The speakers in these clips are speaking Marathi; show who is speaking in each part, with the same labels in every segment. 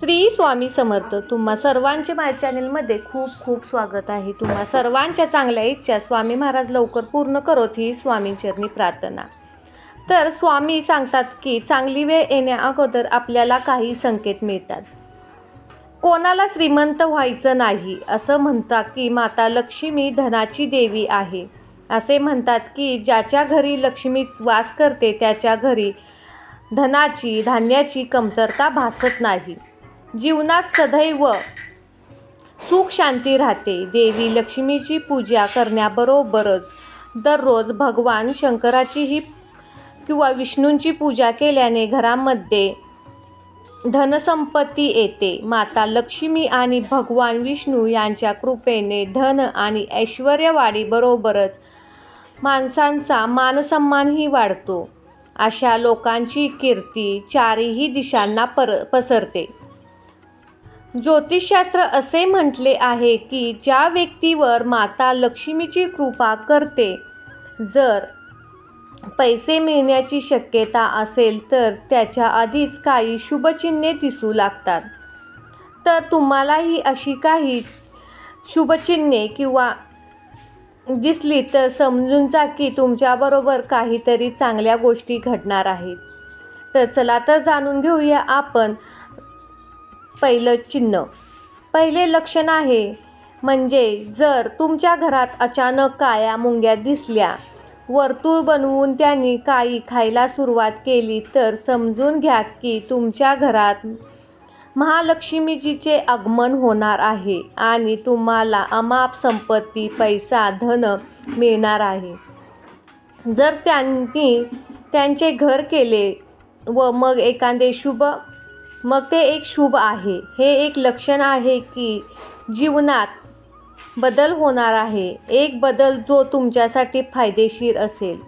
Speaker 1: श्री स्वामी समर्थ तुम्हा सर्वांचे माझ्या चॅनेलमध्ये खूप खूप स्वागत आहे. तुम्हा सर्वांच्या चांगल्या इच्छा स्वामी महाराज लवकर पूर्ण करोत ही स्वामींचरणी प्रार्थना. तर स्वामी सांगतात की चांगली वेळ येण्या अगोदर आपल्याला काही संकेत मिळतात. कोणाला श्रीमंत व्हायचं नाही असं म्हणतात की माता लक्ष्मी धनाची देवी आहे. असे म्हणतात की ज्याच्या घरी लक्ष्मी वास करते त्याच्या घरी धनाची धान्याची कमतरता भासत नाही. जीवनात सदैव सुख शांती राहते. देवी लक्ष्मीची पूजा करण्याबरोबरच दररोज भगवान शंकराचीही किंवा विष्णूंची पूजा केल्याने घरामध्ये धनसंपत्ती येते. माता लक्ष्मी आणि भगवान विष्णू यांच्या कृपेने धन आणि ऐश्वर्यवाढीबरोबरच माणसांचा मानसन्मानही वाढतो. अशा लोकांची कीर्ती चारही दिशांना पर पसरते. ज्योतिषशास्त्र असे म्हटले आहे की ज्या व्यक्तीवर माता लक्ष्मीची कृपा करते जर पैसे मिळण्याची शक्यता असेल तर त्याच्या आधीच काही शुभचिन्हे दिसू लागतात. तर तुम्हालाही अशी काही शुभचिन्हे किंवा दिसली तर समजून जा की तुमच्याबरोबर काहीतरी चांगल्या गोष्टी घडणार आहेत. तर चला तर जाणून घेऊया आपण पहिलं चिन्ह. पहिले लक्षण आहे म्हणजे जर तुमच्या घरात अचानक काळ्या मुंग्या दिसल्या वर्तुळ बनवून त्यांनी काही खायला सुरुवात केली तर समजून घ्या की तुमच्या घरात महालक्ष्मीजीचे आगमन होणार आहे आणि तुम्हाला अमाप संपत्ती पैसा धन मिळणार आहे. जर त्यांनी त्यांचे घर केले व मग एखादे शुभ मग ते एक शुभ आहे. हे एक लक्षण आहे की जीवनात बदल होणार आहे. एक बदल जो तुमच्यासाठी फायदेशीर असेल.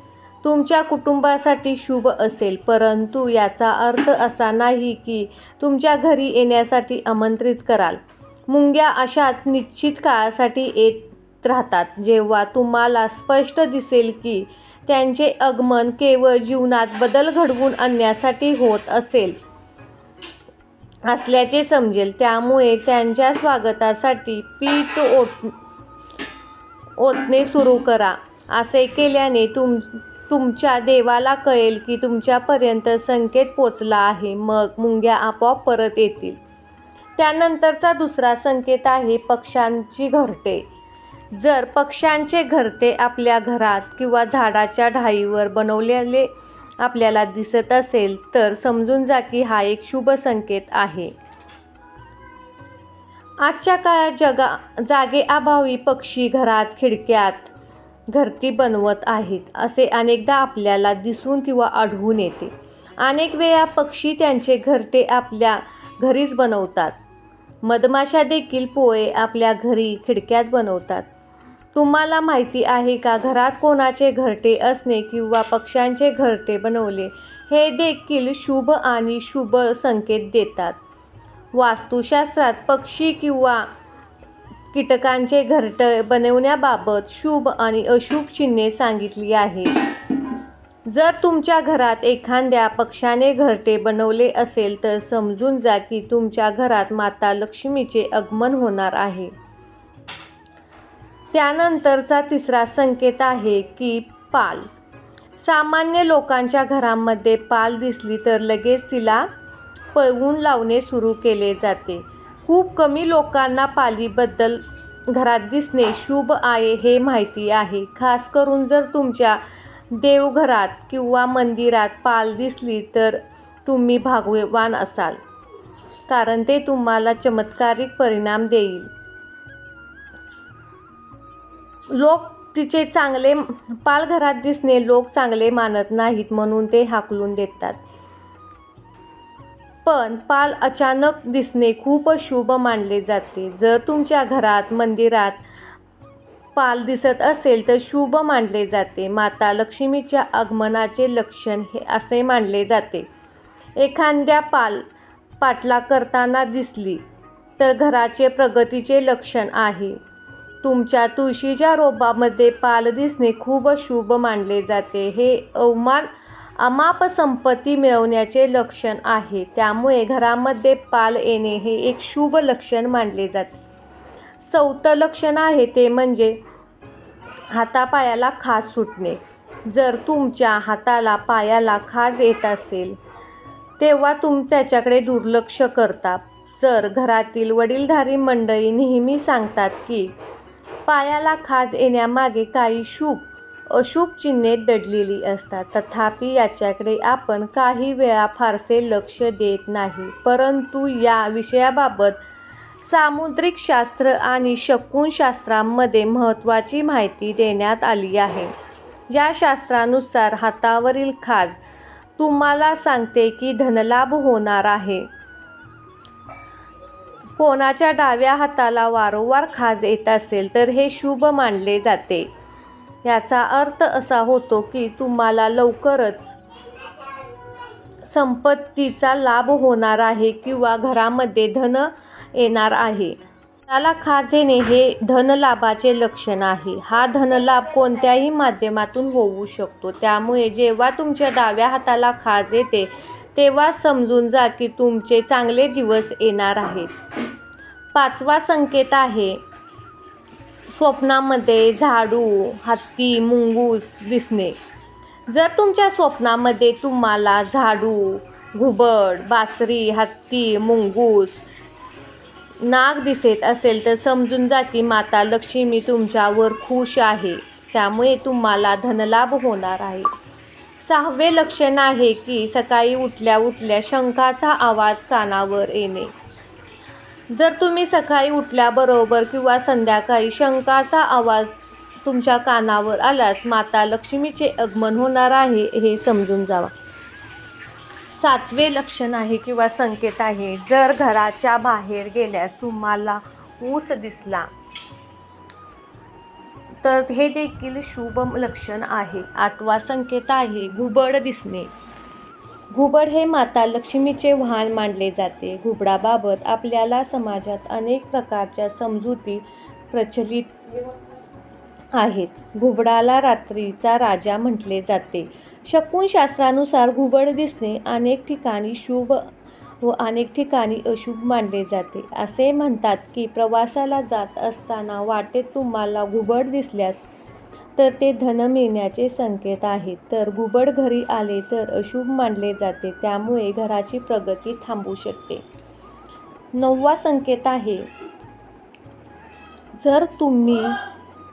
Speaker 1: तुमच्या कुटुंबासाठी शुभ असेल परंतु याचा अर्थ असा नाही की तुमच्या घरी येण्यासाठी आमंत्रित कराल. मुंग्या अशाच निश्चित काळासाठी येत राहतात. जेव्हा तुम्हाला स्पष्ट दिसेल की त्यांचे आगमन केवळ जीवनात बदल घडवून आणण्यासाठी होत असेल असल्याचे समजेल. त्यामुळे त्यांच्या स्वागतासाठी पीठ ओत ओतणे सुरू करा. असे केल्याने तुम तुमच्या देवाला कळेल की तुमच्यापर्यंत संकेत पोचला आहे. मग मुंग्या आपोआप परत येतील. त्यानंतरचा दुसरा संकेत आहे पक्ष्यांची घरटे. जर पक्ष्यांचे घरटे आपल्या घरात किंवा झाडाच्या ढाईवर बनवलेले आपल्याला दिसत असेल तर समजून जा की हा एक शुभ संकेत आहे. आजच्या काळात जगा जागेअभावी पक्षी घरात खिडक्यात घरती बनवत आहेत असे अनेकदा आपल्याला दिसून किंवा आढळून येते. अनेक वेळा पक्षी त्यांचे घरटे आपल्या घरीच बनवतात. मधमाशा देखील पोळे आपल्या घरी खिडक्यात बनवतात. तुम्हाला माहिती आहे का घरात कोणाचे घरटे असणे किंवा पक्ष्यांचे घरटे बनवले हे देखील शुभ आणि शुभ संकेत देतात. वास्तुशास्त्रात पक्षी किंवा कीटकांचे घरट बनवण्याबाबत शुभ आणि अशुभ चिन्हे सांगितली आहे जर तुमच्या घरात एखाद्या पक्षाने घरटे बनवले असेल तर समजून जा की तुमच्या घरात माता लक्ष्मीचे आगमन होणार आहे. त्यानंतरचा तिसरा संकेत आहे की पाल. सामान्य लोकांच्या घरामध्ये पाल दिसली तर लगेच तिला पळवून लावणे सुरू केले जाते. खूप कमी लोकांना पालीबद्दल घरात दिसणे शुभ आहे हे माहिती आहे. खास करून जर तुमच्या देवघरात किंवा मंदिरात पाल दिसली तर तुम्ही भागवान असाल. कारण ते तुम्हाला चमत्कारिक परिणाम देईल. लोक तिचे चांगले पालघरात दिसणे लोक चांगले मानत नाहीत म्हणून ते हाकलून देतात. पण पाल अचानक दिसणे खूप शुभ मानले जाते. जर तुमच्या घरात मंदिरात पाल दिसत असेल तर शुभ मानले जाते. माता लक्ष्मीच्या आगमनाचे लक्षण हे असे मानले जाते. एखाद्या पाल पाटला करताना दिसली तर घराचे प्रगतीचे लक्षण आहे. तुमच्या तुळशीच्या रोपामध्ये पाल दिसणे खूप शुभ मानले जाते. हे अवमान अमाप संपत्ती मिळवण्याचे लक्षण आहे. त्यामुळे घरामध्ये पाल येणे हे एक शुभ लक्षण मानले जाते. चौथं लक्षण आहे ते म्हणजे हातापायाला खाज सुटणे. जर तुमच्या हाताला पायाला खाज येत असेल तेव्हा तुम त्याच्याकडे दुर्लक्ष करता. जर घरातील वडीलधारी मंडळी नेहमी सांगतात की पायाला खाज येण्यामागे काही शुभ अशुभ चिन्हे दडलेली असतात. तथापि याच्याकडे आपण काही वेळा फारसे लक्ष देत नाही. परंतु या विषयाबाबत सामुद्रिक शास्त्र आणि शकुनशास्त्रामध्ये महत्त्वाची माहिती देण्यात आली आहे. या शास्त्रानुसार हातावरील खाज तुम्हाला सांगते की धनलाभ होणार आहे. कोणाच्या डाव्या हाताला वारंवार खाज येत असेल तर हे शुभ मानले जाते. याचा अर्थ असा होतो की तुम्हाला लवकरच संपत्तीचा लाभ होणार आहे किंवा घरामध्ये धन येणार आहे. त्याला खाज येणे हे धनलाभाचे लक्षण आहे. हा धनलाभ कोणत्याही माध्यमातून होऊ शकतो. त्यामुळे जेव्हा तुमच्या डाव्या हाताला खाज येते तेव्हा समजून जा की तुमचे चांगले दिवस येणार आहेत. पाचवा संकेत आहे स्वप्नामध्ये झाडू हत्ती मुंगूस दिसणे. जर तुमच्या स्वप्नामध्ये तुम्हाला झाडू घुबड बासरी हत्ती मुंगूस नाग दिसत असेल तर समजून जा की माता लक्ष्मी तुमच्यावर खुश आहे. त्यामुळे तुम्हाला धनलाभ होणार आहे. सहावे लक्षण आहे की सकाळी उठल्या उठल्या शंखाचा आवाज कानावर येणे. जर तुम्ही सकाळी उठल्याबरोबर किंवा संध्याकाळी शंखाचा आवाज तुमच्या कानावर आल्यास माता लक्ष्मीचे आगमन होणार आहे हे समजून जावा. सातवे लक्षण आहे किंवा संकेत आहे. जर घराच्या बाहेर गेल्यास तुम्हाला ऊस दिसला. तर हे देखील शुभ लक्षण आहे. आठवा संकेत आहे घुबड दिसणे. घुबड हे माता लक्ष्मीचे वाहन मानले जाते. घुबडाबाबत आपल्याला समाजात अनेक प्रकारच्या समजुती प्रचलित आहेत. घुबडाला रात्रीचा राजा म्हटले जाते. शकुनशास्त्रानुसार घुबड दिसणे अनेक ठिकाणी शुभ व अनेक ठिकाणी अशुभ मानले जाते. असे म्हणतात की प्रवासाला जात असताना वाटेत तुम्हाला घुबड दिसल्यास तर ते धन मिळण्याचे संकेत आहेत. तर घुबड घरी आले तर अशुभ मानले जाते त्यामुळे घराची प्रगती थांबू शकते. नववा संकेत आहे जर तुम्ही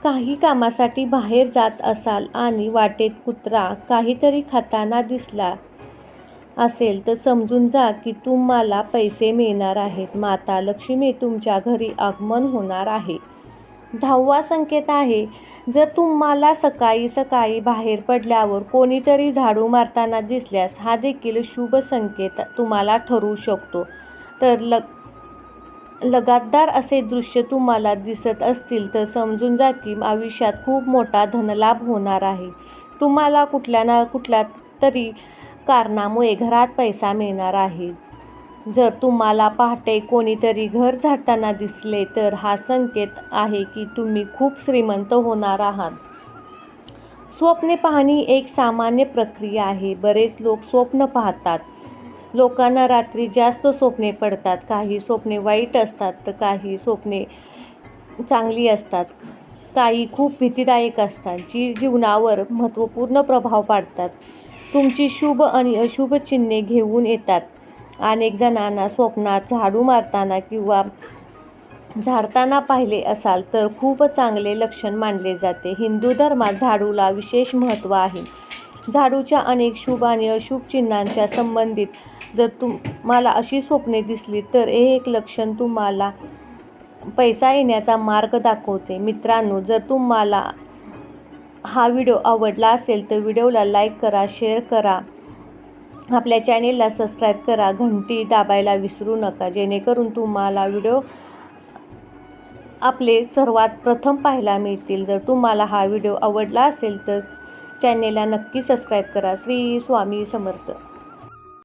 Speaker 1: काही कामासाठी बाहेर जात असाल आणि वाटेत कुत्रा काहीतरी खाताना दिसला असेल तर समजून जा की तुम्हाला पैसे मिळणार आहेत. माता लक्ष्मी तुमच्या घरी आगमन होणार आहे. दहावा संकेत आहे जर तुम्हाला सकाळी सकाळी बाहेर पडल्यावर कोणीतरी झाडू मारताना दिसल्यास हा देखील शुभ संकेत तुम्हाला ठरू शकतो. तर लग लगातार असे दृश्य तुम्हाला दिसत असतील तर समजून जा की आयुष्यात खूप मोठा धनलाभ होणार आहे. तुम्हाला कुठल्या ना कुठल्या तरी कारणामुळे घरात पैसा मिळणार आहे. जर तुम्हाला पहाटे कोणीतरी घर झाडताना दिसले तर हा संकेत आहे की तुम्ही खूप श्रीमंत होणार आहात. स्वप्ने पाहणी एक सामान्य प्रक्रिया आहे. बरेच लोक स्वप्न पाहतात. लोकांना रात्री जास्त स्वप्ने पडतात. काही स्वप्ने वाईट असतात तर काही स्वप्ने चांगली असतात. काही खूप भीतीदायक असतात जी जीवनावर महत्त्वपूर्ण प्रभाव पाडतात. तुमची शुभ आणि अशुभ चिन्हे घेऊन येतात. अनेक जणांना स्वप्नात झाडू मारताना किंवा झाडताना पाहिले असाल तर खूप चांगले लक्षण मानले जाते. हिंदू धर्मात झाडूला विशेष महत्त्व आहे. झाडूच्या अनेक शुभ आणि अशुभ चिन्हांच्या संबंधित जर तुम्हाला अशी स्वप्ने दिसली तर हे एक लक्षण तुम्हाला पैसा येण्याचा मार्ग दाखवते. मित्रांनो जर तुम्हाला हा व्हिडिओ आवडला असेल तर व्हिडिओला लाईक करा शेअर करा. आपल्या चॅनेलला सबस्क्राईब करा. घंटी दाबायला विसरू नका. जेणेकरून तुम्हाला व्हिडिओ आपले सर्वात प्रथम पाहायला मिळतील. जर तुम्हाला हा व्हिडिओ आवडला असेल तर चॅनेलला नक्की सबस्क्राईब करा. श्री स्वामी समर्थ.